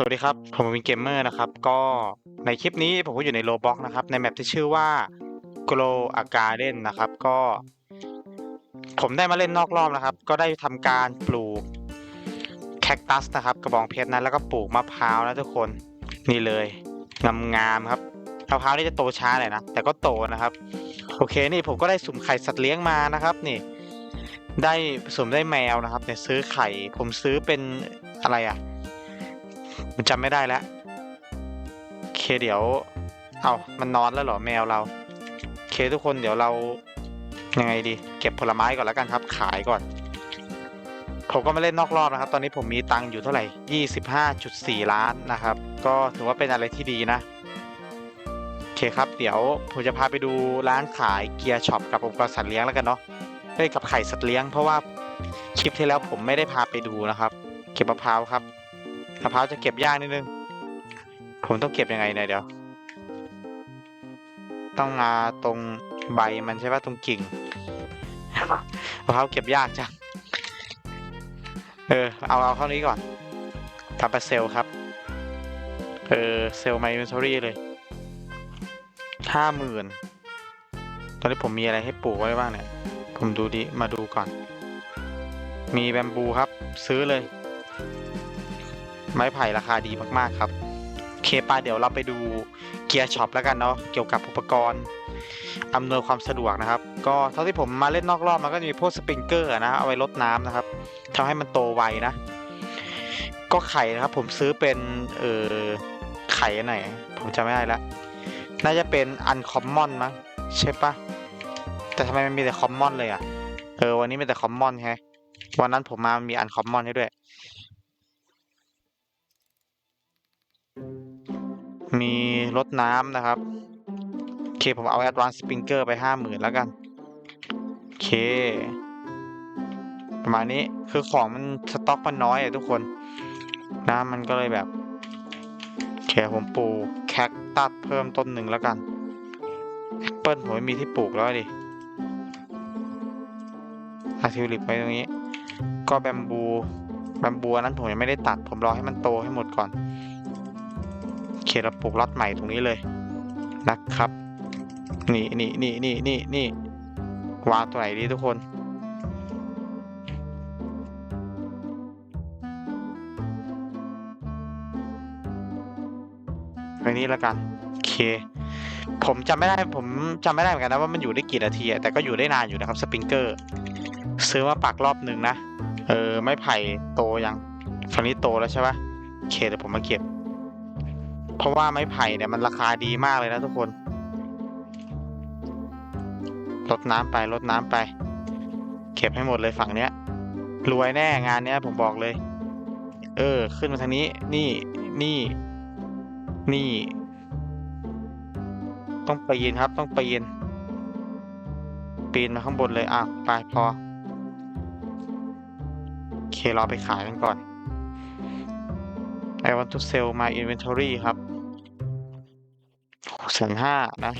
สวัสดีครับ ผมวินเกมเมอร์นะครับ ก็ในคลิปนี้ผมก็อยู่ในโลบ็อกนะครับ ในแมปที่ชื่อว่า Grow a Garden นะครับ ก็ ผมได้มาเล่นนอกรอบนะครับ ก็ได้ทำการปลูกแคคตัสนะครับ กระบองเพชรนะแล้วก็ปลูกมะพร้าวนะทุกคนนี่เลยงามๆครับมะพร้าวนี่จะโตช้าหน่อยนะ แต่ก็โตนะครับ โอเคนี่ผมก็ได้สุ่มไข่สัตว์เลี้ยงมานะครับ นี่ ได้สุ่มได้แมวนะครับเนี่ยซื้อไข่ ผมซื้อเป็นอะไรอะ มันจำไม่ได้แล้วเคเดี๋ยว เอามันนอนแล้วเหรอแมวเรา เคทุกคนเดี๋ยวเรายังไงดี เก็บผลไม้ก่อนแล้วกันครับ ขายก่อน ผมก็มาเล่นนอกรอบนะครับ ตอนนี้ผมมีตังค์อยู่เท่าไหร่ 25.4 ล้านนะครับ ก็ถือว่าเป็นอะไรที่ดีนะโอเคครับ เดี๋ยวผมจะพาไปดูร้านขายเกียร์ช็อปกับอุปกรณ์สัตว์เลี้ยงแล้วกันเนาะเฮ้ยกับไข่สัตว์เลี้ยงเพราะว่าคลิปที่แล้วผมไม่ได้พาไปดูนะครับ เก็บมะพร้าวครับ มะพร้าวจะเก็บยากนิดนึง ผมต้องเก็บยังไงเนี่ยเดี๋ยว ต้องมาตรงใบมันใช่ป่ะตรงกิ่งมะพร้าวเก็บยากจัง เออ เอาเอาเท่านี้ก่อนทำไปเซลครับ เออ เซลไมเ n น o รี่เลย ห้าหมื่น ตอนนี้ผมมีอะไรให้ปลูกไว้บ้างเนี่ย ผมดูดิ มาดูก่อน มีแบมบูครับ ซื้อเลย ไม้ไผ่ราคาดีมากๆครับโอเคปาเดี๋ยวเราไปดูเกียร์ช็อปแล้วกันเนาะเกี่ยวกับอุปกรณ์อำนวยความสะดวกนะครับ ก็เท่าที่ผมมาเล่นนอกรอบมันก็จะมีพวกสปริงเกอร์นะเอาไว้ลดน้ำนะครับทำให้มันโตไวนะ ก็ไข่นะครับ ผมซื้อเป็นเออไข่อันไหนผมจำไม่ได้ล้วน่าจะเป็นอันคอมมอนมั้งใช่ปะแต่ทำไมมันมีแต่คอมมอนเลยอะเออวันนี้มีแต่คอมมอนแฮะวันนั้นผมมามีอันคอมมอนให้ด้วย มีรถน้ำนะครับ โอเค ผมเอา Advanced Sprinkler ไปห้าหมื่นแล้วกัน โอเค ประมาณนี้คือของมันสต็อกมันน้อยอะทุกคน น้ำมันก็เลยแบบโอเคผมปลูกแคคตัสเพิ่มต้นหนึ่งแล้วกันแอปเปิลผมไม่มีที่ปลูกแล้วดิอาทิวลิปไว้ตรงนี้ ก็แบมบูแบมบูนั้นผมยังไม่ได้ตัด ผมรอให้มันโตให้หมดก่อน เคเราปลูกล็อตใหม่ตรงนี้เลยนะครับ นี่นี่นี่นี่นี่นี่วางตัวไหนดีทุกคนไว้นี้แล้วกัน โอเค ผมจำไม่ได้ผมจำไม่ได้เหมือนกันนะว่ามันอยู่ได้กี่นาทีแต่ก็อยู่ได้นานอยู่นะครับสปริงเกอร์ ซื้อมาปักรอบหนึ่งนะ เออ ไม่ไผ่โตยังฝั่งนี้โตแล้วใช่ปะโอเคเดี๋ยวผมมาเก็บ เพราะว่าไม้ไผ่เนี่ยมันราคาดีมากเลยนะทุกคนลดน้ำไปลดน้ำไป เก็บให้หมดเลยฝั่งเนี้ย รวยแน่งานเนี้ยผมบอกเลย เออ ขึ้นมาทางนี้ นี่นี่ นี่ ต้องปีนครับ ต้องปีนปีนมาข้างบนเลยอะไปพอโอเคเราไปขายกันก่อน I want to sell my inventory ครับ แสนห้านะ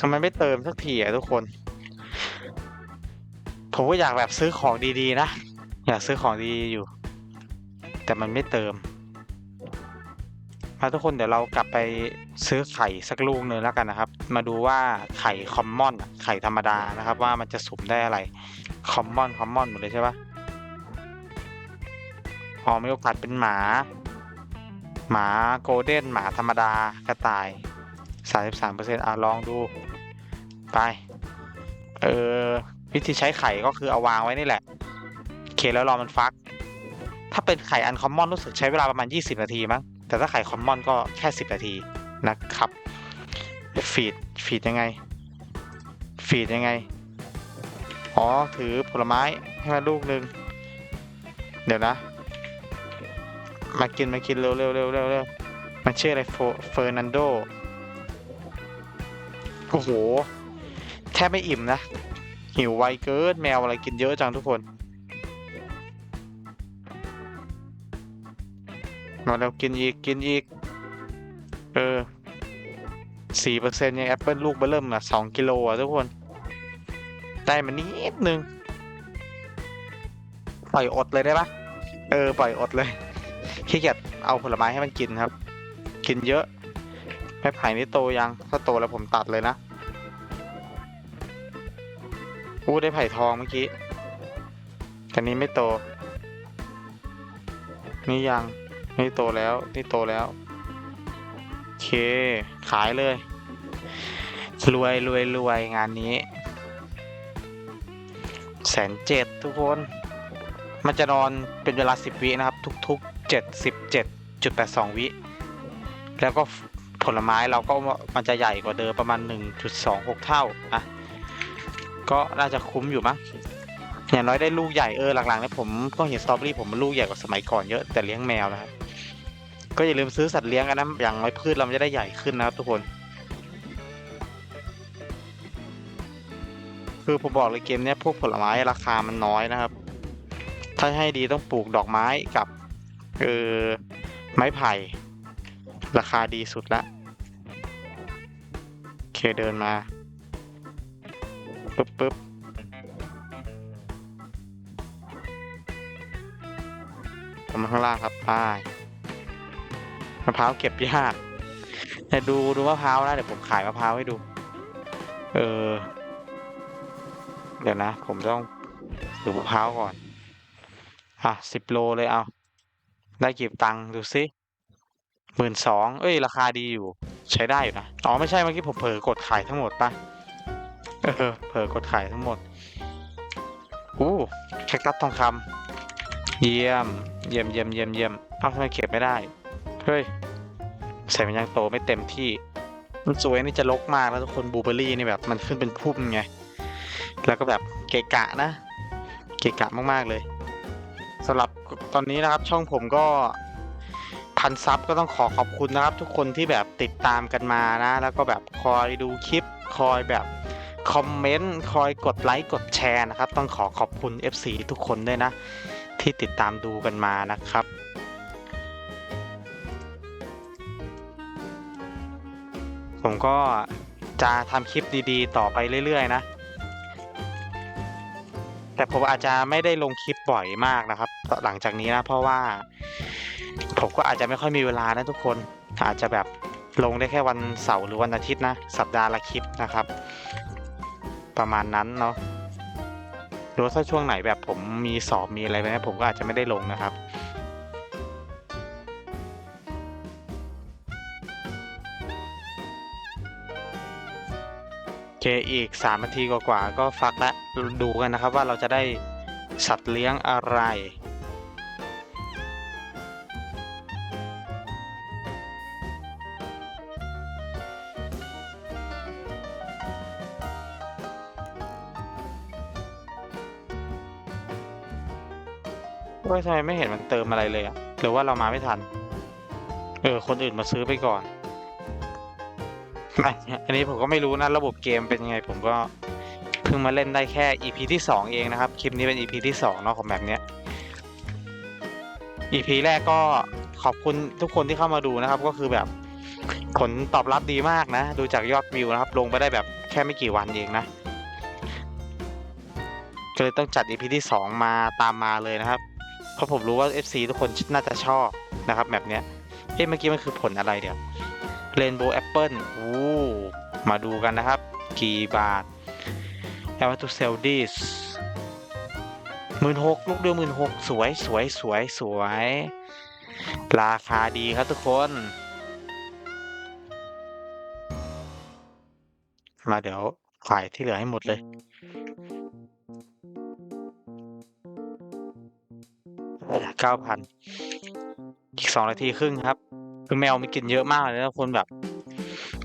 ทำไมไม่เติมสักทีอะทุกคน ผมก็อยากแบบซื้อของดีๆนะ อยากซื้อของดีๆอยู่ แต่มันไม่เติม มาทุกคนเดี๋ยวเรากลับไปซื้อไข่สักลูกหนึ่งแล้วกันนะครับ มาดูว่าไข่คอมมอนไข่ธรรมดานะครับ ว่ามันจะสุ่มได้อะไร คอมมอนคอมมอนหมดเลยใช่ปะอ๋อมีโอกาสเป็นหมา หมาโกลเด้นหมาธรรมดากระต่าย 33%อะลองดู ไป เออ วิธีใช้ไข่ก็คือเอาวางไว้นี่แหละเคแล้วรอมันฟัก ถ้าเป็นไข่อันคอมมอนรู้สึกใช้เวลาประมาณ 20 นาทีมั้ง แต่ถ้าไข่คอมมอนก็แค่ 10 นาทีนะครับ ฟีด ฟีดยังไง ฟีดยังไง อ๋อ ถือผลไม้ให้มาลูกหนึ่ง เดี๋ยวนะ มากินมากินเร็วเร็วเร็วเร็วเร็วมันชื่ออะไรเฟอร์นันโดโอ้โห แทบไม่อิ่มนะ หิวไวเกินแมวอะไรกินเยอะจังทุกคนมาแล้วกินอีกกินอีก เออสี่เปอร์เซ็นต์ยังแอปเปิลลูกเบอร์เริ่มอะสองกิโลอะทุกคน ได้มานิดนึง ปล่อยอดเลยได้ปะเออ ปล่อยอดเลย ขี้เกียจเอาผลไม้ให้มันกินครับ กินเยอะไม้ไผ่นี่โตยัง ถ้าโตแล้วผมตัดเลยนะอู้ได้ไผ่ทองเมื่อกี้แต่นี้ไม่โต นี่ยัง นี่โตแล้ว นี่โตแล้ว โอเค ขายเลย รวยรวยรวยงานนี้ แสนเจ็ดทุกคน มันจะนอนเป็นเวลา10วินะครับ ทุก ๆ 77.82 วิ แล้วก็ผลไม้เราก็มันจะใหญ่กว่าเดิมประมาณ 1.26 เท่าอะก็น่าจะคุ้มอยู่มั้งอย่างน้อยได้ลูกใหญ่เออหลังๆเนี่ยผมก็เห็นสตรอเบอรี่ผมมันลูกใหญ่กว่าสมัยก่อนเยอะแต่เลี้ยงแมวนะครับก็อย่าลืมซื้อสัตว์เลี้ยงกันนะอย่างน้อยพืชเราจะได้ใหญ่ขึ้นนะครับทุกคน คือผมบอกเลยเกมเนี้ยพวกผลไม้ราคามันน้อยนะครับ ถ้าให้ดีต้องปลูกดอกไม้กับ เออไม้ไผ่ ราคาดีสุดละโอเคเดินมาปึ๊บปึ๊บผมมาข้างล่างครับป้ายมะพร้าวเก็บยากแต่ดูดูมะพร้าวนะเดี๋ยวผมขายมะพร้าวให้ดู เออ เดี๋ยวนะ ผมต้องดูมะพร้าวก่อน อะสิบโลเลยเอา ได้เกี่ตังค์ดูซิหมื่นสองเอ้ย ราคาดีอยู่ ใช้ได้อยู่นะ อ๋อ ไม่ใช่เมื่อกี้ผมเผลอกดขายทั้งหมดปะเออเผลอกดขายทั้งหมดอู้แคคตัสทองคำเยี่ยม เยี่ยมเยี่ยมเยี่ยมเยี่ยมเอ้าทำไมเก็บไม่ได้ เฮ้ย ใส่มันยังโตไม่เต็มที่ มันสวยนี่จะลกมากแล้วทุกคนบูเบอร์รี่นี่แบบมันขึ้นเป็นพุ่มไง แล้วก็แบบเกะกะนะ เกะกะมากๆเลยสำหรับ ตอนนี้นะครับช่องผมก็พันซับก็ต้องขอขอบคุณนะครับ ทุกคนที่แบบติดตามกันมานะ แล้วก็แบบคอยดูคลิป คอยแบบคอมเมนต์คอยกดไลค์กดแชร์นะครับ ต้องขอขอบคุณ FC ทุกคนด้วยนะ ที่ติดตามดูกันมานะครับผมก็จะทำคลิปดีๆ ต่อไปเรื่อย ๆ นะ แต่ผมอาจจะไม่ได้ลงคลิปบ่อยมากนะครับหลังจากนี้นะเพราะว่า ผมก็อาจจะไม่ค่อยมีเวลานะทุกคนอาจจะแบบลงได้แค่วันเสาร์หรือวันอาทิตย์นะ สัปดาห์ละคลิปนะครับ ประมาณนั้นเนาะหรือว่าถ้าช่วงไหนแบบผมมีสอบมีอะไรไปนะผมก็อาจจะไม่ได้ลงนะครับ เคอีก 3 นาทีกว่าๆก็ฟักและดูกันนะครับว่าเราจะได้สัตว์เลี้ยงอะไรเฮ้ยทำไมไม่เห็นมันเติมอะไรเลยอะหรือว่าเรามาไม่ทัน เออ คนอื่นมาซื้อไปก่อน อันนี้ผมก็ไม่รู้นะระบบเกมเป็นยังไง ผมก็เพิ่งมาเล่นได้แค่ EP ที่ 2 เองนะครับ คลิปนี้เป็น EP ที่ 2 เนาะของแบบเนี้ย EP แรกก็ขอบคุณทุกคนที่เข้ามาดูนะครับ ก็คือแบบผลตอบรับดีมากนะ ดูจากยอดวิวนะครับ ลงไปได้แบบแค่ไม่กี่วันเองนะก็เลยต้องจัด EP ที่ 2 มาตามมาเลยนะครับ เพราะผมรู้ว่า FC ทุกคนน่าจะชอบนะครับ แบบเนี้ยเอ๊ะเมื่อกี้มันคือผลอะไรเดี๋ยว เรนโบว์แอปเปิลอู้มาดูกันนะครับ กี่บาทแอมทูเซลดิสหมื่นหกลูกเดียวหมื่นหกสวยสวยสวยสวย ราคาดีครับทุกคน มาเดี๋ยวขายที่เหลือให้หมดเลยเก้าพันอีกสองนาทีครึ่งครับ คือแมวมันกินเยอะมากเลยนะคนแบบ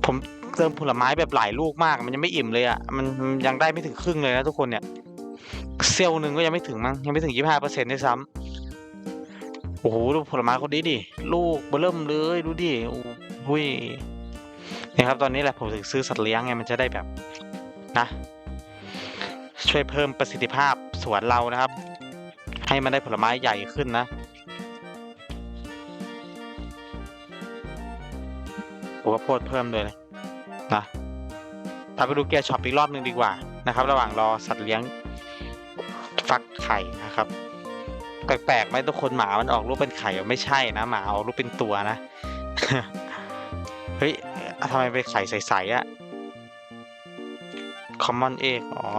ผมเติมผลไม้แบบหลายลูกมาก มันยังไม่อิ่มเลยอะมันยังได้ไม่ถึงครึ่งเลยนะทุกคนเนี่ย เซลล์หนึ่งก็ยังไม่ถึงมั้งยังไม่ถึงยี่ห้าเปอร์เซ็นต์ด้วยซ้ำโอ้โหดูผลไม้คนนี้ดิลูกเบิ่มเลยดูดิโอ้ยเนี่ยครับตอนนี้แหละผมถึงซื้อสัตว์เลี้ยงไงมันจะได้แบบนะ ช่วยเพิ่มประสิทธิภาพสวนเรานะครับ ให้มันได้ผลไม้ใหญ่ขึ้นนะ ผมก็โพดเพิ่มเลยนะถ้าไปดูเกียร์ช็อปอีกรอบหนึ่งดีกว่านะครับ ระหว่างรอสัตว์เลี้ยงฟักไข่นะครับ แปลกๆไหมทุกคนหมามันออกรูปเป็นไข่ไม่ใช่นะหมาออกรูปเป็นตัวนะเฮ้ยทำไมเป็นไข่ใสๆอะ common egg อ๋อ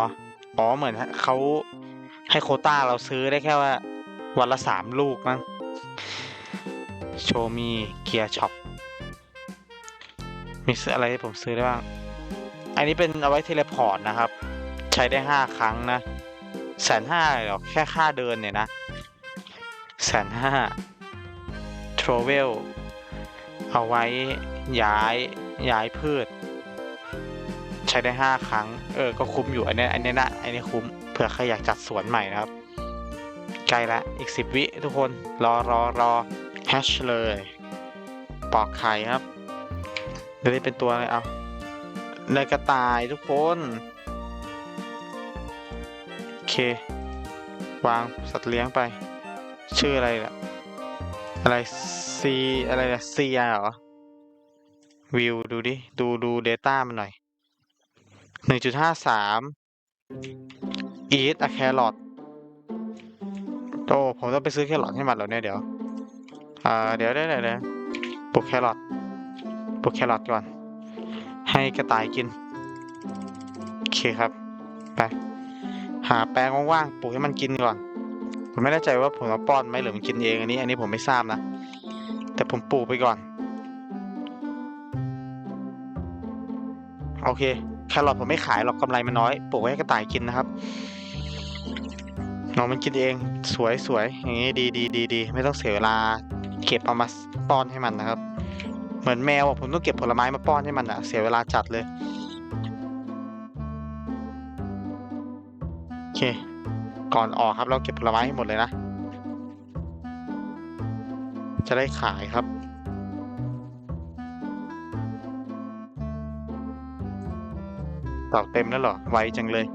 อ๋อเหมือนเขาให้โคต้าเราซื้อได้แค่ว่า วันละสามลูกมั้งโชมีเกียร์ช็อป มีอะไรที่ผมซื้อได้บ้าง อันนี้เป็นเอาไว้เทเลพอร์ตนะครับ ใช้ได้ห้าครั้งนะแสนห้าหรอแค่ค่าเดินเนี่ยนะแสนห้า travel เอาไว้ย้ายย้ายพืช ใช้ได้ห้าครั้ง เออ ก็คุ้มอยู่อันนี้อันนี้นะอันนี้คุ้มเผื่อใครอยากจัดสวนใหม่นะครับใกล้ละอีกสิบวิทุกคน รอรอรอแฮชเลย ปอกไข่ครับ เดี๋ยวนี้เป็นตัวอะไรเอาเลยกระต่ายทุกคน โอเค วางสัตว์เลี้ยงไป ชื่ออะไรล่ะ อะไรซีอะไรล่ะซีเหรอ วิวดูดิ ดูดู Data มันหน่อย หนึ่งจุดห้าสาม eat a carrot โตผมต้องไปซื้อแครอทให้มันแล้วเนี่ยเดี๋ยว อ่า เดี๋ยวเดี๋ยวเดี๋ยปลูกแครอท ปลูกแครอทก่อน ให้กระต่ายกิน โอเคครับ ไป หาแปลงว่างๆปลูกให้มันกินก่อน ผมไม่แน่ใจว่าผมเอาป้อนไหมหรือมันกินเองอันนี้ อันนี้ผมไม่ทราบนะ แต่ผมปลูกไปก่อน โอเค แครอทผมไม่ขายหรอกกำไรมันน้อย ปลูกให้กระต่ายกินนะครับน้องมันกินเองสวยสวยอย่างงี้ดีดีดีดีไม่ต้องเสียเวลาเก็บเอามาป้อนให้มันนะครับ เหมือนแมวอะผมต้องเก็บผลไม้มาป้อนให้มันอะเสียเวลาจัดเลย โอเค ก่อนออกครับเราเก็บผลไม้ให้หมดเลยนะ จะได้ขายครับตอกเต็มแล้วเหรอ ไวจังเลย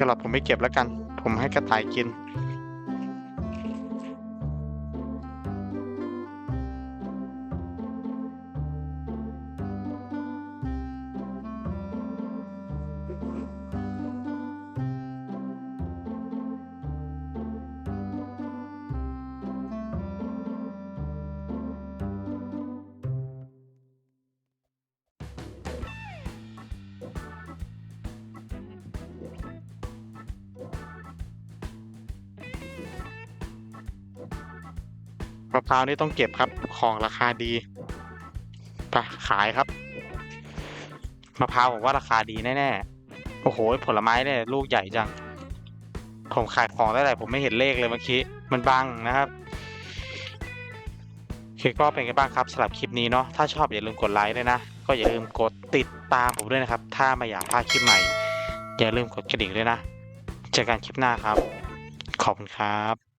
แครอทผมไม่เก็บแล้วกัน ผมให้กระต่ายกิน มะพร้าวนี่ต้องเก็บครับ ของราคาดีไปขายครับ มะพร้าวผมว่าราคาดีแน่ๆ โอ้โห ผลไม้เนี่ยลูกใหญ่จัง ผมขายของได้แต่ผมไม่เห็นเลขเลยเมื่อกี้ มันบังนะครับโอก็เป็นไงบ้างครับสำหรับคลิปนี้เนาะ ถ้าชอบอย่าลืมกดไลค์ด้วยนะ ก็อย่าลืมกดติดตามผมด้วยนะครับ ถ้าไม่อยากพลาดคลิปใหม่ อย่าลืมกดกระดิ่งด้วยนะ เจอกันคลิปหน้าครับ ขอบคุณครับ